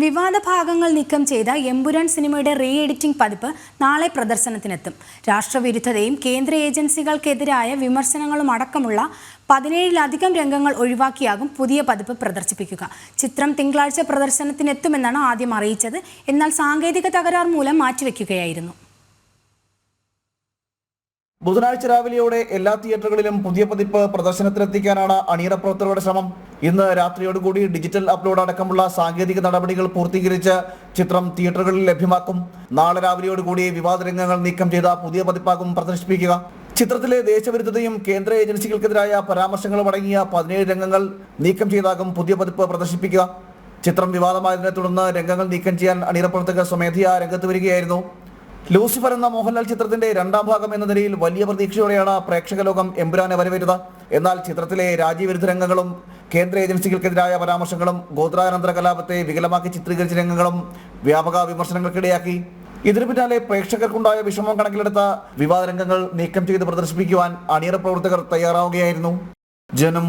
വിവാദ ഭാഗങ്ങൾ നീക്കം ചെയ്ത എമ്പുരാൻ സിനിമയുടെ റീ എഡിറ്റിംഗ് പതിപ്പ് നാളെ പ്രദർശനത്തിനെത്തും. രാഷ്ട്രവിരുദ്ധതയും കേന്ദ്ര ഏജൻസികൾക്കെതിരായ വിമർശനങ്ങളും അടക്കമുള്ള പതിനേഴിലധികം രംഗങ്ങൾ ഒഴിവാക്കിയാകും പുതിയ പതിപ്പ് പ്രദർശിപ്പിക്കുക. ചിത്രം തിങ്കളാഴ്ച പ്രദർശനത്തിനെത്തുമെന്നാണ് ആദ്യം അറിയിച്ചത്. എന്നാൽ സാങ്കേതിക തകരാർ മൂലം മാറ്റിവെക്കുകയായിരുന്നു. ബുധനാഴ്ച രാവിലെയോടെ എല്ലാ തിയേറ്ററുകളിലും പുതിയ പതിപ്പ് പ്രദർശനത്തിലെത്തിക്കാനാണ് അണിയറ പ്രവർത്തകരുടെ ശ്രമം. ഇന്ന് രാത്രിയോടുകൂടി ഡിജിറ്റൽ അപ്ലോഡ് അടക്കമുള്ള സാങ്കേതിക നടപടികൾ പൂർത്തീകരിച്ച് ചിത്രം തിയേറ്ററുകളിൽ ലഭ്യമാക്കും. നാളെ രാവിലെയോടുകൂടി വിവാദ രംഗങ്ങൾ നീക്കം ചെയ്ത പുതിയ പതിപ്പാകും പ്രദർശിപ്പിക്കുക. ചിത്രത്തിലെ ദേശവിരുദ്ധതയും കേന്ദ്ര ഏജൻസികൾക്കെതിരായ പരാമർശങ്ങളും അടങ്ങിയ പതിനേഴ് രംഗങ്ങൾ നീക്കം ചെയ്താകും പുതിയ പതിപ്പ് പ്രദർശിപ്പിക്കുക. ചിത്രം വിവാദമായതിനെ തുടർന്ന് രംഗങ്ങൾ നീക്കം ചെയ്യാൻ അണിയറ പ്രവർത്തകർ സ്വമേധയാ രംഗത്ത് വരികയായിരുന്നു. ലൂസിഫർ എന്ന മോഹൻലാൽ ചിത്രത്തിന്റെ രണ്ടാം ഭാഗം എന്ന നിലയിൽ വലിയ പ്രതീക്ഷയോടെയാണ് പ്രേക്ഷക ലോകം എമ്പുരാനെ എന്നാൽ ചിത്രത്തിലെ രാജ്യവിരുദ്ധ രംഗങ്ങളും കേന്ദ്ര ഏജൻസികൾക്കെതിരായ പരാമർശങ്ങളും ഗോത്രാനന്തര കലാപത്തെ വികലമാക്കി ചിത്രീകരിച്ച രംഗങ്ങളും വ്യാപക വിമർശനങ്ങൾക്കിടയാക്കി. ഇതിനു പിന്നാലെ പ്രേക്ഷകർക്കുണ്ടായ വിഷമം കണക്കിലെടുത്ത വിവാദ രംഗങ്ങൾ നീക്കം ചെയ്ത് പ്രദർശിപ്പിക്കുവാൻ അണിയറ പ്രവർത്തകർ തയ്യാറാവുകയായിരുന്നു. ജനം